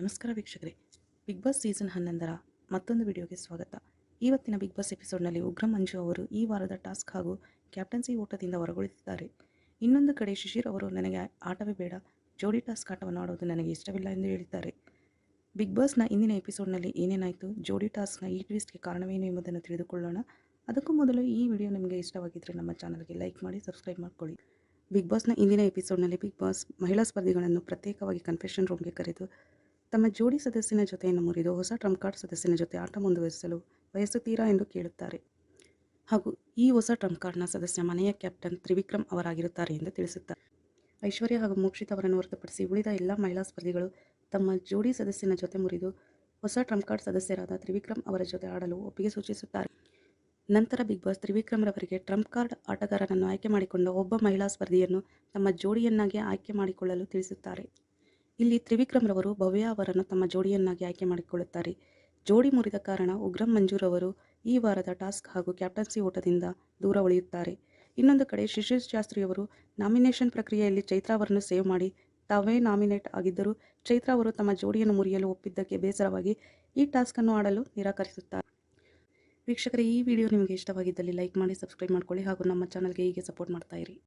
ನಮಸ್ಕಾರ ವೀಕ್ಷಕರೇ. Big boss season ಹನ್ನೊಂದರ ಮತ್ತೊಂದು ವಿಡಿಯೋಗೆ ಸ್ವಾಗತ. ಇವತ್ತಿನ ಬಿಗ್ ಬಾಸ್ ಎಪಿಸೋಡ್ನಲ್ಲಿ ಉಗ್ರ ಮಂಜು ಅವರು ಈ ವಾರದ ಟಾಸ್ಕ್ ಹಾಗೂ ಕ್ಯಾಪ್ಟನ್ಸಿ ಓಟದಿಂದ ಹೊರಗುಳಿದಿದ್ದಾರೆ. ಇನ್ನೊಂದು ಕಡೆ ಶಿಶಿರ್ ಅವರು, ನನಗೆ ಆಟವೇ ಬೇಡ. ಜೋಡಿ ಟಾಸ್ಕ್ ಆಟವನ್ನು ಆಡೋದು ನನಗೆ ಇಷ್ಟವಿಲ್ಲ ಎಂದು ಹೇಳಿದ್ದಾರೆ. ಬಿಗ್ ಬಾಸ್ನ ಇಂದಿನ ಎಪಿಸೋಡ್ನಲ್ಲಿ ಏನೇನಾಯಿತು? ಜೋಡಿ ಟಾಸ್ಕ್ನ ಈ ಟ್ವಿಸ್ಟ್ಗೆ ಕಾರಣವೇನು ಎಂಬುದನ್ನು ತಿಳಿದುಕೊಳ್ಳೋಣ. ಅದಕ್ಕೂ ಮೊದಲು ಈ ವಿಡಿಯೋ ನಿಮಗೆ ಇಷ್ಟವಾಗಿದ್ದರೆ ನಮ್ಮ ಚಾನಲ್ಗೆ ಲೈಕ್ ಮಾಡಿ ಸಬ್ಸ್ಕ್ರೈಬ್ ಮಾಡ್ಕೊಳ್ಳಿ. ಬಿಗ್ ಬಾಸ್ನ ಇಂದಿನ ಎಪಿಸೋಡ್ನಲ್ಲಿ ಬಿಗ್ ಬಾಸ್ ಮಹಿಳಾ ಸ್ಪರ್ಧಿಗಳನ್ನು ಪ್ರತ್ಯೇಕವಾಗಿ ಕನ್ಫೆಷನ್ ರೂಮ್ಗೆ ಕರೆದು ತಮ್ಮ ಜೋಡಿ ಸದಸ್ಯನ ಜೊತೆಯನ್ನು ಮುರಿದು ಹೊಸ ಟ್ರಂಪ್ ಕಾರ್ಡ್ ಸದಸ್ಯನ ಜೊತೆ ಆಟ ಮುಂದುವರಿಸಲು ಬಯಸುತ್ತೀರಾ ಎಂದು ಕೇಳುತ್ತಾರೆ. ಹಾಗೂ ಈ ಹೊಸ ಟ್ರಂಪ್ ಕಾರ್ಡ್ನ ಸದಸ್ಯ ಮನೆಯ ಕ್ಯಾಪ್ಟನ್ ತ್ರಿವಿಕ್ರಮ್ ಅವರಾಗಿರುತ್ತಾರೆ ಎಂದು ತಿಳಿಸುತ್ತಾರೆ. ಐಶ್ವರ್ಯ ಹಾಗೂ ಮೋಕ್ಷಿತ್ ಅವರನ್ನು ಹೊರತುಪಡಿಸಿ ಉಳಿದ ಎಲ್ಲ ಮಹಿಳಾ ಸ್ಪರ್ಧಿಗಳು ತಮ್ಮ ಜೋಡಿ ಸದಸ್ಯನ ಜೊತೆ ಮುರಿದು ಹೊಸ ಟ್ರಂಪ್ ಕಾರ್ಡ್ ಸದಸ್ಯರಾದ ತ್ರಿವಿಕ್ರಮ್ ಅವರ ಜೊತೆ ಆಡಲು ಒಪ್ಪಿಗೆ ಸೂಚಿಸುತ್ತಾರೆ. ನಂತರ ಬಿಗ್ ಬಾಸ್ ತ್ರಿವಿಕ್ರಮ್ ರವರಿಗೆ ಟ್ರಂಪ್ ಕಾರ್ಡ್ ಆಟಗಾರರನ್ನು ಆಯ್ಕೆ ಮಾಡಿಕೊಂಡ ಒಬ್ಬ ಮಹಿಳಾ ಸ್ಪರ್ಧಿಯನ್ನು ತಮ್ಮ ಜೋಡಿಯನ್ನಾಗಿ ಆಯ್ಕೆ ಮಾಡಿಕೊಳ್ಳಲು ತಿಳಿಸುತ್ತಾರೆ. ಇಲ್ಲಿ ತ್ರಿವಿಕ್ರಮ್ ರವರು ಭವ್ಯ ಅವರನ್ನು ತಮ್ಮ ಜೋಡಿಯನ್ನಾಗಿ ಆಯ್ಕೆ ಮಾಡಿಕೊಳ್ಳುತ್ತಾರೆ. ಜೋಡಿ ಮುರಿದ ಕಾರಣ ಉಗ್ರಂ ಮಂಜೂರ್ ಅವರು ಈ ವಾರದ ಟಾಸ್ಕ್ ಹಾಗೂ ಕ್ಯಾಪ್ಟನ್ಸಿ ಓಟದಿಂದ ದೂರ ಉಳಿಯುತ್ತಾರೆ. ಇನ್ನೊಂದು ಕಡೆ ಶಿಶಿರ್ ಶಾಸ್ತ್ರಿಯವರು ನಾಮಿನೇಷನ್ ಪ್ರಕ್ರಿಯೆಯಲ್ಲಿ ಚೈತ್ರಾ ಅವರನ್ನು ಸೇವ್ ಮಾಡಿ ತಾವೇ ನಾಮಿನೇಟ್ ಆಗಿದ್ದರೂ ಚೈತ್ರಾ ಅವರು ತಮ್ಮ ಜೋಡಿಯನ್ನು ಮುರಿಯಲು ಒಪ್ಪಿದ್ದಕ್ಕೆ ಬೇಸರವಾಗಿ ಈ ಟಾಸ್ಕ್ ಅನ್ನು ಆಡಲು ನಿರಾಕರಿಸುತ್ತಾರೆ. ವೀಕ್ಷಕರೇ, ಈ ವಿಡಿಯೋ ನಿಮಗೆ ಇಷ್ಟವಾಗಿದ್ದಲ್ಲಿ ಲೈಕ್ ಮಾಡಿ, ಸಬ್ಸ್ಕ್ರೈಬ್ ಮಾಡ್ಕೊಳ್ಳಿ ಹಾಗೂ ನಮ್ಮ ಚಾನಲ್ಗೆ ಹೀಗೆ ಸಪೋರ್ಟ್ ಮಾಡ್ತಾ ಇರಿ.